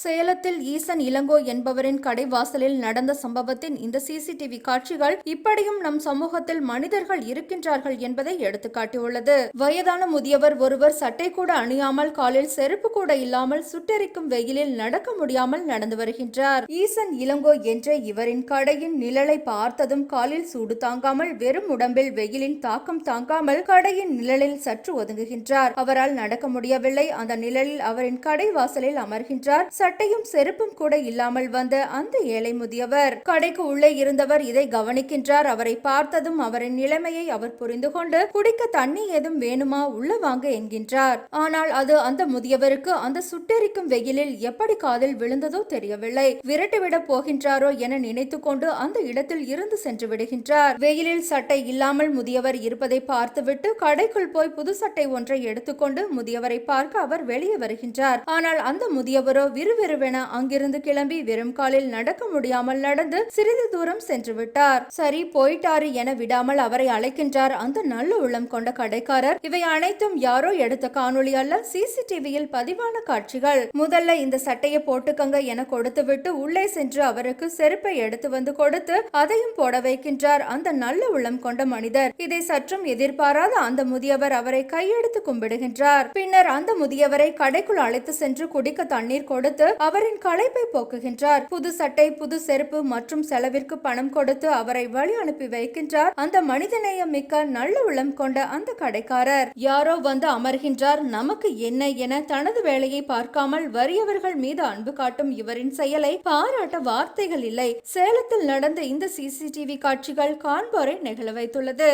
சேலத்தில் ஈசன் இளங்கோ என்பவரின் கடை வாசலில் நடந்த சம்பவத்தின் இந்த சிசிடிவி காட்சிகள் இப்படியும் நம் சமூகத்தில் மனிதர்கள் இருக்கின்றார்கள் என்பதை எடுத்துக்காட்டியுள்ளது. வயதான முதியவர் ஒருவர் சட்டை கூட அணியாமல் காலில் செருப்பு கூட இல்லாமல் சுட்டெரிக்கும் வெயிலில் நடக்க முடியாமல் நடந்து வருகின்றார். ஈசன் இளங்கோ என்ற இவரின் கடையின் நிழலை பார்த்ததும் காலில் சூடு தாங்காமல் வெறும் உடம்பில் வெயிலின் தாக்கம் தாங்காமல் கடையின் நிழலில் சற்று ஒதுங்குகின்றார். அவரால் நடக்க முடியவில்லை. அந்த நிழலில் அவரின் கடை வாசலில் அமர்கின்றார். சட்டையும் செருப்பும் கூட இல்லாமல் வந்த அந்த ஏழை முதியவர் கடைக்கு உள்ளே இருந்தவர் இதை கவனிக்கின்றார். அவரை பார்த்ததும் அவரின் நிலைமையை அவர் புரிந்து கொண்டு குடிக்க தண்ணி ஏதும் வேணுமா? உள்ள வாங்க என்கின்றார். ஆனால் அது அந்த முதியவருக்கு அந்த சுட்டெரிக்கும் வெயிலில் எப்படி காதில் விழுந்ததோ தெரியவில்லை. விரட்டிவிட போகின்றாரோ என நினைத்து கொண்டு அந்த இடத்தில் இருந்து சென்று விடுகின்றார். வெயிலில் சட்டை இல்லாமல் முதியவர் இருப்பதை பார்த்துவிட்டு கடைக்குள் போய் புது சட்டை ஒன்றை எடுத்துக்கொண்டு முதியவரை பார்க்க அவர் வெளியே வருகின்றார். ஆனால் அந்த முதியவரோ விரு விறுவிறுவென அங்கிருந்து கிளம்பி வெறும் காலில் நடக்க முடியாமல் நடந்து சிறிது தூரம் சென்று விட்டார். சரி போயிட்டாரு என விடாமல் அவரை அழைக்கின்றார் அந்த நல்ல உள்ளம் கொண்ட கடைக்காரர். இவை அனைத்தும் யாரோ எடுத்த காணொளி அல்ல சிசிடிவியில் பதிவான காட்சிகள். முதல்ல இந்த சட்டையை போட்டுக்கங்க என கொடுத்துவிட்டு உள்ளே சென்று அவருக்கு செருப்பை எடுத்து வந்து கொடுத்து அதையும் போட வைக்கின்றார் அந்த நல்ல உள்ளம் கொண்ட மனிதர். இதை சற்றும் எதிர்பாராத அந்த முதியவர் அவரை கையெடுத்து கும்பிடுகின்றார். பின்னர் அந்த முதியவரை கடைக்குள் அழைத்து சென்று குடிக்க தண்ணீர் கொடுத்து கொடுத்து அவரின் களைப்பை போக்குகின்றார். புது சட்டை புது செருப்பு மற்றும் செலவிற்கு பணம் கொடுத்து அவரை வழி அனுப்பி வைக்கின்றார். அந்த மனிதநேயம் மிக்க நல்ல உள்ளம் கொண்ட அந்த கடைக்காரர். யாரோ வந்து அமர்கின்றார். நமக்கு என்ன என தனது வேலையை பார்க்காமல் வறியவர்கள் மீது அன்பு காட்டும் இவரின் செயலை பாராட்ட வார்த்தைகள் இல்லை. சேலத்தில் நடந்த இந்த சிசிடிவி காட்சிகள் காண்போரை நெகிழ வைத்துள்ளது.